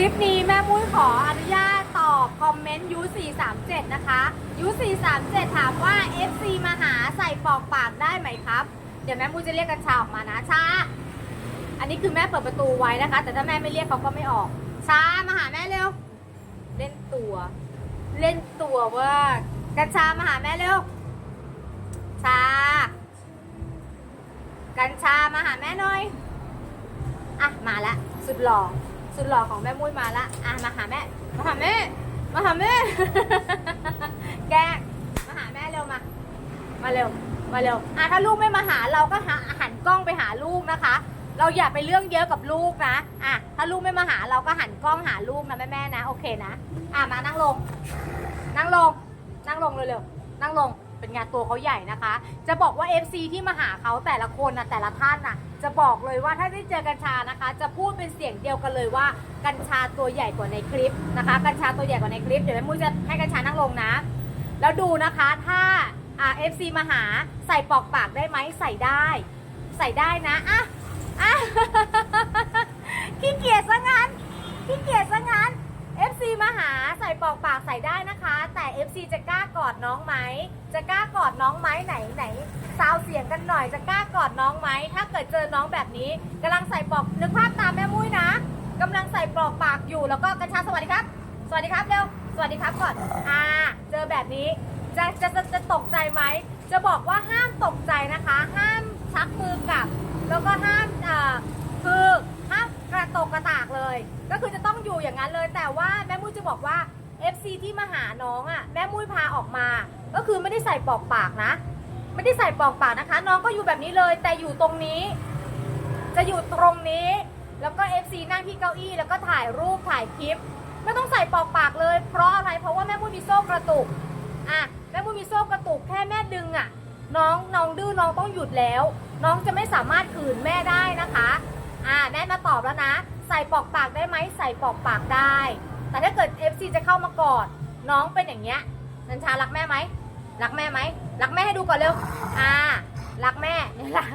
ลิปนี้แม่มุ้ยขออนุญาตตอบคอมเมนต์ยู437 นะคะยู437 ถามว่า FC มาหาใส่ปอกปากได้ไหมครับ เดี๋ยวแม่มุ้ยจะเรียกกัญชาออกมานะชาอันนี้คือแม่เปิดประตูไว้นะคะ แต่ถ้าแม่ไม่เรียกเขาก็ไม่ออกชามาหาแม่เร็ว เล่นตัว เล่นตัวว่ากัญชามาหาแม่เร็วชา กัญชามาหาแม่หน่อย อะ มาละ สุดหล่อ สุดหล่อของแม่มุ้ยมาละอะมาหาแม่ มาหาแม่ มาหาแม่ แก้มาหาแม่เร็วมา มาเร็ว มาเร็ว อะถ้าลูกไม่มาหาเราก็หาหันกล้องไปหาลูกนะคะ เราอย่าไปเรื่องเยอะกับลูกนะ อะถ้าลูกไม่มาหาเราก็หันกล้องหาลูกนะแม่แม่นะ โอเคนะ อะมานั่งลง นั่งลง นั่งลงเร็วๆ นั่งลง เป็นงานตัวเขาใหญ่นะคะ จะบอกว่า FC ที่มาหาเขาแต่ละคนนะแต่ละท่านนะจะบอกเลยว่าถ้าได้เจอกัญชานะคะ จะพูดเป็นเสียงเดียวกันเลยว่ากัญชาตัวใหญ่กว่าในคลิปนะคะ กัญชาตัวใหญ่กว่าในคลิปเดี๋ยวแม่มุ้ยจะให้กัญชานั่งลงนะ แล้วดูนะคะถ้าอ่า FC มาหาใส่ปอกปากได้ไหมใส่ได้ ใส่ได้นะอะอะขี้เกียจซะงั้นขี้เกียจซะงั้น FC มาหาใส่ปอกปากใส่ได้นะคะ FC จะกล้ากอดน้องไหม จะกล้ากอดน้องไหมไหนไหนซาวเสียงกันหน่อยจะกล้ากอดน้องไหม ถ้าเกิดเจอน้องแบบนี้กำลังใส่ปลอกนึกภาพตามแม่มุ้ยนะกำลังใส่ปลอกปากอยู่แล้วก็กระชาสวัสดีครับ สวัสดีครับเร็วสวัสดีครับก่อนอ่าเจอแบบนี้จะจะจะจะตกใจไหม จะบอกว่าห้ามตกใจนะคะ ห้ามชักมือกลับ แล้วก็ห้ามอ่าคือห้ามกระตกกระตากเลย ก็คือจะต้องอยู่อย่างนั้นเลย แต่ว่าแม่มุ้ยจะบอกว่า FC ที่มาหาน้องอะ่ะแม่มุ้ยพาออกมา ก็คือไม่ได้ใส่ปลอกปากนะ ไม่ได้ใส่ปลอกปากนะคะ น้องก็อยู่แบบนี้เลย แต่อยู่ตรงนี้ จะอยู่ตรงนี้ แล้วก็ FC นั่งที่เก้าอี้ แล้วก็ถ่ายรูปถ่ายคลิป ไม่ต้องใส่ปลอกปากเลย เพราะอะไรเพราะว่าแม่มุ้ยมีโซ่กระตุกอะแม่มุ้ยมีโซ่กระตุกแค่แม่ดึงอะ น้องน้องดื้อน้องต้องหยุดแล้ว น้องจะไม่สามารถขืนแม่ได้นะคะอ่าแม่มาตอบแล้วนะ ใส่ปลอกปากได้ไหมใส่ปลอกปากได้ แต่ถ้าเกิด FC จะเข้ามากอดน้องเป็นอย่างเงี้ยนันชารักแม่ไหมรักแม่ไหมรักแม่ให้ดูก่อนเร็วอ่ารักแม่เนี่ยรัก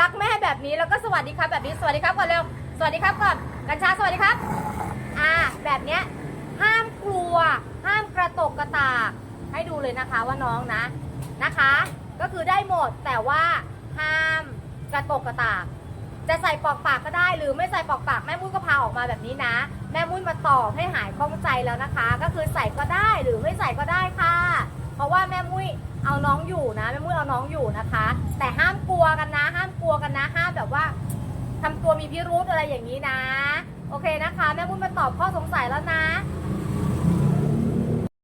รักแม่แบบนี้แล้วก็สวัสดีครับแบบนี้สวัสดีครับก่อนเร็วสวัสดีครับก่อนกัญชาสวัสดีครับ อ่าแบบเนี้ยห้ามกลัว ห้ามกระตกกระตากให้ดูเลยนะคะว่าน้องนะนะคะ ก็คือได้หมดแต่ว่าห้ามกระตกกระตาก จะใส่ปอกปากก็ได้ หรือไม่ใส่ปอกปากแม่มุ้ยก็พาออกมาแบบนี้นะ แม่มุ้ยมาตอบให้หายข้องใจแล้วนะคะ ก็คือใส่ก็ได้หรือไม่ใส่ก็ได้ค่ะ เพราะว่าแม่มุ้ยเอาน้องอยู่นะแม่มุ้ยเอาน้องอยู่นะคะ แต่ห้ามกลัวกันนะ ห้ามกลัวกันนะห้ามแบบว่าทำตัวมีพิรุธอะไรอย่างนี้นะ โอเคนะคะ แม่มุ้ยมาตอบข้อสงสัยแล้วนะ